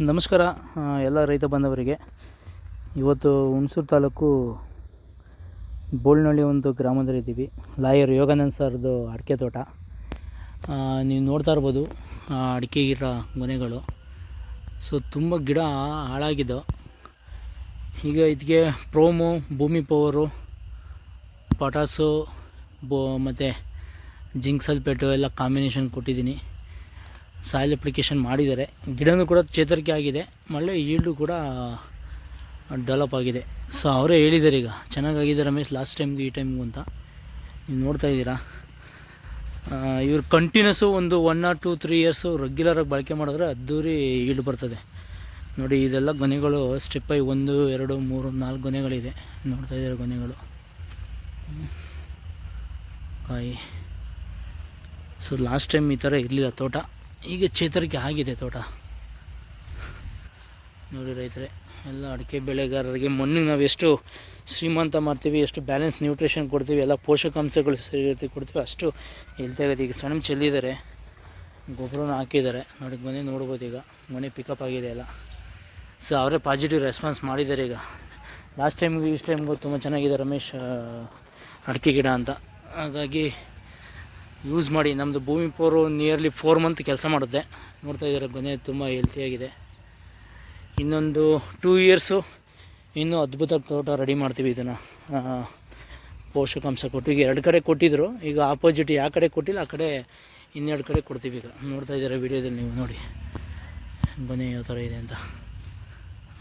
ನಮಸ್ಕಾರ ಎಲ್ಲ ರೈತ ಬಾಂಧವರಿಗೆ. ಇವತ್ತು ಹುಣಸೂರು ತಾಲೂಕು ಬೋಳ್ನಳ್ಳಿ ಒಂದು ಗ್ರಾಮದಲ್ಲಿದ್ದೀವಿ ಲಾಯರ್ ಯೋಗಾನಂದ್ ಸರ್ದು ಅಡಿಕೆ ತೋಟ. ನೀವು ನೋಡ್ತಾ ಇರ್ಬೋದು ಅಡಿಕೆ ಗಿಡ ಗೊನೆಗಳು. ಸೊ, ತುಂಬ ಗಿಡ ಹಾಳಾಗಿದ್ದು ಈಗ ಇದಕ್ಕೆ ಪ್ರೋಮು, ಭೂಮಿ ಪವರು ಪಟಾಸು ಬೋ, ಮತ್ತು ಜಿಂಕ್ ಸಲ್ಪೇಟು ಎಲ್ಲ ಕಾಂಬಿನೇಷನ್ ಕೊಟ್ಟಿದ್ದೀನಿ. ಸಾಯಿಲ್ ಅಪ್ಲಿಕೇಶನ್ ಮಾಡಿದ್ದಾರೆ. ಗಿಡನೂ ಕೂಡ ಚೇತರಿಕೆ ಆಗಿದೆ. ಮಳೆ ಈಲ್ಡು ಕೂಡ ಡೆವಲಪ್ ಆಗಿದೆ. ಸೊ ಅವರೇ ಹೇಳಿದ್ದಾರೆ ಈಗ, ಚೆನ್ನಾಗಾಗಿದೆ ರಮೇಶ್ ಲಾಸ್ಟ್ ಟೈಮ್ಗೆ ಈ ಟೈಮ್ಗೂ ಅಂತ. ನೀವು ನೋಡ್ತಾ ಇದ್ದೀರಾ? ಇವರು ಕಂಟಿನ್ಯೂಸು ಒಂದು one or two three years ರೆಗ್ಯುಲರಾಗಿ ಬಳಕೆ ಮಾಡಿದ್ರೆ ಅದ್ದೂರಿ ಈಲ್ಡ್ ಬರ್ತದೆ. ನೋಡಿ, ಇದೆಲ್ಲ ಗೊನೆಗಳು ಸ್ಟೆಪ್ ಒಂದು, ಎರಡು, ಮೂರು, ನಾಲ್ಕು ಗೊನೆಗಳಿದೆ. ನೋಡ್ತಾ ಇದ್ದಾರೆ ಗೊನೆಗಳು. ಕಾಯಿ. ಸೊ ಲಾಸ್ಟ್ ಟೈಮ್ ಈ ಥರ ಇರಲಿಲ್ಲ ತೋಟ. ಈಗ ಚೇತರಿಕೆ ಆಗಿದೆ ತೋಟ. ನೋಡಿ ರೈತರೆ, ಎಲ್ಲ ಅಡಿಕೆ ಬೆಳೆಗಾರರಿಗೆ ಮೊನ್ನೆ ನಾವು ಎಷ್ಟು ಶ್ರೀಮಂತ ಮಾಡ್ತೀವಿ, ಎಷ್ಟು ಬ್ಯಾಲೆನ್ಸ್ ನ್ಯೂಟ್ರಿಷನ್ ಕೊಡ್ತೀವಿ, ಎಲ್ಲ ಪೋಷಕಾಂಶಗಳು ಸೇರಿ ಕೊಡ್ತೀವಿ, ಅಷ್ಟು ಇರೋದು ಈಗ ಸಣ್ಣ ಚೆಲ್ಲಿದ್ದಾರೆ ಗೊಬ್ಬರನ ಹಾಕಿದ್ದಾರೆ ನೋಡಿ ಮನೆ ನೋಡ್ಬೋದು ಈಗ, ಮನೆ ಪಿಕಪ್ ಆಗಿದೆ ಎಲ್ಲ. ಸೊ ಅವರೇ ಪಾಸಿಟಿವ್ ರೆಸ್ಪಾನ್ಸ್ ಮಾಡಿದ್ದಾರೆ ಈಗ. ಲಾಸ್ಟ್ ಟೈಮ್ಗೂ ಈ ಟೈಮ್ಗೂ ತುಂಬ ಚೆನ್ನಾಗಿದೆ ರಮೇಶ್ ಅಡಿಕೆ ಗಿಡ ಅಂತ. ಹಾಗಾಗಿ ಯೂಸ್ ಮಾಡಿ ನಮ್ಮದು ಭೂಮಿ ಪೋರು ನಿಯರ್ಲಿ ಫೋರ್ ಮಂತ್ ಕೆಲಸ ಮಾಡುತ್ತೆ. ನೋಡ್ತಾ ಇದ್ದಾರೆ, ಗೊನೆ ತುಂಬ ಹೆಲ್ತಿಯಾಗಿದೆ ಇನ್ನೊಂದು ಟೂ ಇಯರ್ಸು ಇನ್ನೂ ಅದ್ಭುತ ತೋಟ ರೆಡಿ ಮಾಡ್ತೀವಿ ಇದನ್ನು. ಪೋಷಕಾಂಶ ಕೊಟ್ಟು. ಈಗ ಎರಡು ಕಡೆ ಕೊಟ್ಟಿದ್ದರು ಈಗ ಆಪೋಸಿಟ್ ಯಾವ ಕಡೆ ಕೊಟ್ಟಿಲ್ಲ, ಆ ಕಡೆ ಇನ್ನೆರಡು ಕಡೆ ಕೊಡ್ತೀವಿ ಈಗ. ನೋಡ್ತಾ ಇದ್ದಾರೆ ವಿಡಿಯೋದಲ್ಲಿ ನೀವು ನೋಡಿ. ಗೊನೆ ಯಾವ ಥರ ಇದೆ ಅಂತ.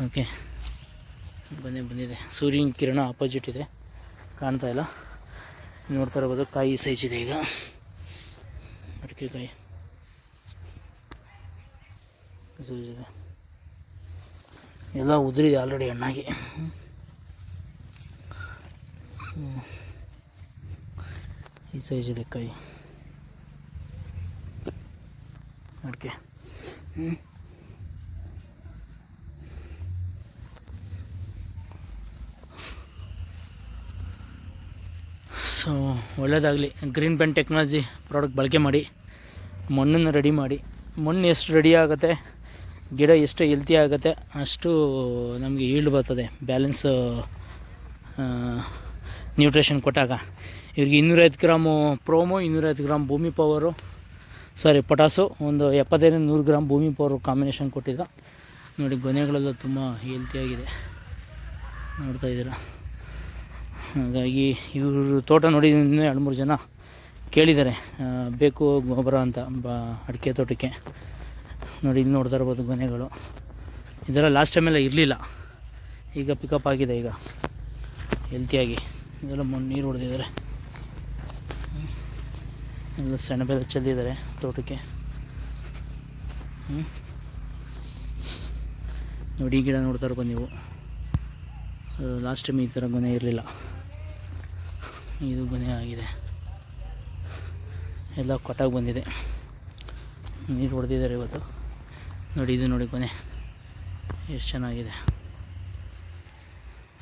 ಓಕೆ ಗೊನೆ ಬಂದಿದೆ. ಸೂರ್ಯನ ಕಿರಣ ಆಪೋಸಿಟ್ ಇದೆ. ಕಾಣ್ತಾ ಇಲ್ಲ. ನೋಡ್ತಾ ಇರ್ಬೋದು, ಕಾಯಿ ಸೈಜ್ ಇದೆ ಈಗ. ಸೈಜ್ ಇದೆ ಎಲ್ಲ ಉದುರಿದೆ ಆಲ್ರೆಡಿ ಹಣ್ಣಾಗಿ. ಈ ಸೈಜ್ ಇದೆ ಕಾಯಿ ಅಡಿಕೆ ಹ್ಞೂ ಸೊ ಒಳ್ಳೆಯದಾಗಲಿ ಗ್ರೀನ್ ಬ್ಯಾಂಡ್ ಟೆಕ್ನಾಲಜಿ ಪ್ರಾಡಕ್ಟ್ ಬಳಕೆ ಮಾಡಿ, ಮಣ್ಣನ್ನು ರೆಡಿ ಮಾಡಿ. ಮಣ್ಣು ಎಷ್ಟು ರೆಡಿ ಆಗುತ್ತೆ, ಗಿಡ ಎಷ್ಟು ಹೆಲ್ತಿ ಆಗುತ್ತೆ, ಅಷ್ಟು ನಮಗೆ ಈಲ್ಡ್ ಬರ್ತದೆ. ಬ್ಯಾಲೆನ್ಸ್ ನ್ಯೂಟ್ರಿಷನ್ ಕೊಟ್ಟಾಗ. ಇವ್ರಿಗೆ ಇನ್ನೂರೈದು ಗ್ರಾಮು ಪ್ರೋಮು ಇನ್ನೂರೈವತ್ತು ಗ್ರಾಮ್ ಭೂಮಿ ಪವರು ಸಾರಿ ಪೊಟಾಸು ಒಂದು ಎಪ್ಪತ್ತೈದು ನೂರು ಗ್ರಾಮ್ ಭೂಮಿ ಪವರು ಕಾಂಬಿನೇಷನ್ ಕೊಟ್ಟಿದ್ದ. ನೋಡಿ, ಗೊನೆಗಳೆಲ್ಲ ತುಂಬ ಹೆಲ್ತಿಯಾಗಿದೆ ನೋಡ್ತಾ ಇದ್ದೀರಾ? ಹಾಗಾಗಿ ಇವರು ತೋಟ ನೋಡಿದ್ರಿಂದ ಎರಡು ಮೂರು ಜನ ಕೇಳಿದ್ದಾರೆ ಬೇಕು ಗೊಬ್ಬರ ಅಂತ ಬ ಅಡಿಕೆ ತೋಟಕ್ಕೆ. ನೋಡಿ, ಇಲ್ಲಿ ನೋಡ್ತಾ ಇರ್ಬೋದು ಗೊನೆಗಳು. ಇದೆಲ್ಲ ಲಾಸ್ಟ್ ಟೈಮೆಲ್ಲ ಇರಲಿಲ್ಲ. ಈಗ ಪಿಕಪ್ ಆಗಿದೆ ಈಗ ಹೆಲ್ತಿಯಾಗಿ ಇದೆಲ್ಲ ಮಣ್ಣು, ನೀರು ಹೊಡೆದಿದ್ದಾರೆ. ಎಲ್ಲ ಸೆಣಬೆಲ್ಲ ಬೆಲೆ ಚೆಲ್ಲಿದ್ದಾರೆ ತೋಟಕ್ಕೆ. ನೋಡಿ ಗಿಡ ನೋಡ್ತಾ ಇರ್ಬೋದು ನೀವು. ಲಾಸ್ಟ್ ಟೈಮ್ ಈ ಥರ ಗೊನೆ ಇರಲಿಲ್ಲ. ಇದು ಗೊನೆ ಆಗಿದೆ. ಎಲ್ಲ ಕೊಟ್ಟಾಗಿ ಬಂದಿದೆ. ನೀರು ಹೊಡೆದಿದ್ದಾರೆ ಇವತ್ತು. ನೋಡಿ, ಇದು ನೋಡಿ ಗೊನೆ ಎಷ್ಟು ಚೆನ್ನಾಗಿದೆ.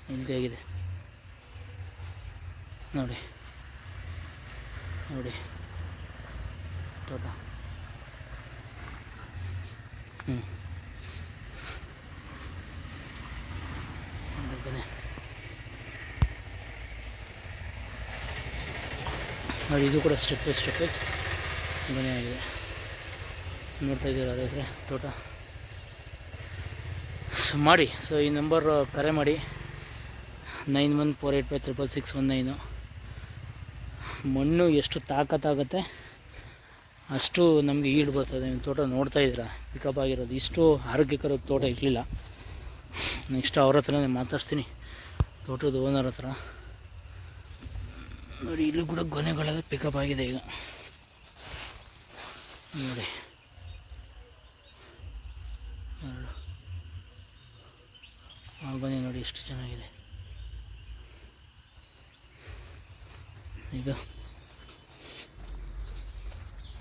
ಹೆಲ್ತಿಯಾಗಿದೆ ನೋಡಿ. ನೋಡಿ. ತೋಟ. ಹ್ಞೂ ನೋಡಿ ಕೊನೆ ನೋಡಿ, ಇದು ಕೂಡ ಸ್ಟೆಪ್ ಬೈ ಸ್ಟೆಪ್ ತುಂಬನೇ ಆಗಿದೆ. ನೋಡ್ತಾ ಇದ್ದೀರ ರೈತರೆ ತೋಟ. ಸೊ ಮಾಡಿ. ಸೊ ಈ ನಂಬರ್ ಕರೆ ಮಾಡಿ. Nine one four eight five triple six one nine ಮಣ್ಣು ಎಷ್ಟು ತಾಕತ್ತಾಗುತ್ತೆ ಅಷ್ಟು ನಮಗೆ ಈಡ್ ಬರ್ತದೆ. ನಿಮ್ಮ ತೋಟ ನೋಡ್ತಾ ಇದ್ದೀರಾ? ಪಿಕಪ್ ಆಗಿರೋದು. ಇಷ್ಟು ಆರೋಗ್ಯಕರ ತೋಟ ಇರಲಿಲ್ಲ. ನೆಕ್ಸ್ಟ್ ಅವ್ರ ಹತ್ರನೇ ಮಾತಾಡ್ಸ್ತೀನಿ. ತೋಟದ ಓನರ್ ಹತ್ರ. ನೋಡಿ, ಇಲ್ಲೂ ಕೂಡ ಗೊನೆಗಳೆಲ್ಲ ಪಿಕಪ್ ಆಗಿದೆ ಈಗ. ನೋಡಿ. ಆ ಗೊನೆ ನೋಡಿ ಎಷ್ಟು ಚೆನ್ನಾಗಿದೆ. ಈಗ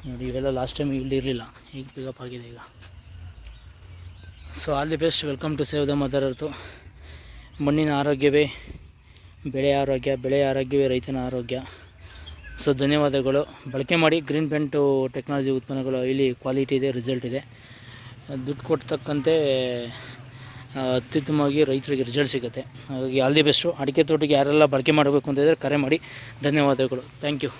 ನೋಡಿ, ಇವೆಲ್ಲ ಲಾಸ್ಟ್ ಟೈಮ್ ಇಲ್ಲಿ ಇರಲಿಲ್ಲ. ಈಗ ಪಿಕಪ್ ಆಗಿದೆ ಈಗ. So all the best welcome to save the mother earth ಮಣ್ಣಿನ ಆರೋಗ್ಯವೇ ಬೆಳೆ ಆರೋಗ್ಯ, ಬೆಳೆ ಆರೋಗ್ಯವೇ ರೈತನ ಆರೋಗ್ಯ. ಸೊ ಧನ್ಯವಾದಗಳು. ಬಳಕೆ ಮಾಡಿ ಗ್ರೀನ್ ಪೆಂಟು ಟೆಕ್ನಾಲಜಿ ಉತ್ಪನ್ನಗಳು, ಇಲ್ಲಿ ಕ್ವಾಲಿಟಿ ಇದೆ ರಿಸಲ್ಟ್ ಇದೆ. ದುಡ್ಡು ಕೊಡ್ತಕ್ಕಂತೆ ಅತ್ಯುತ್ತಮವಾಗಿ ರೈತರಿಗೆ ರಿಸಲ್ಟ್ ಸಿಗುತ್ತೆ. ಹಾಗಾಗಿ ಆಲ್ ದಿ ಬೆಸ್ಟು ಅಡಿಕೆ ತೋಟಕ್ಕೆ ಯಾರೆಲ್ಲ ಬಳಕೆ ಮಾಡಬೇಕು ಅಂತ ಇದ್ದರೆ ಕರೆ ಮಾಡಿ. ಧನ್ಯವಾದಗಳು. Thank you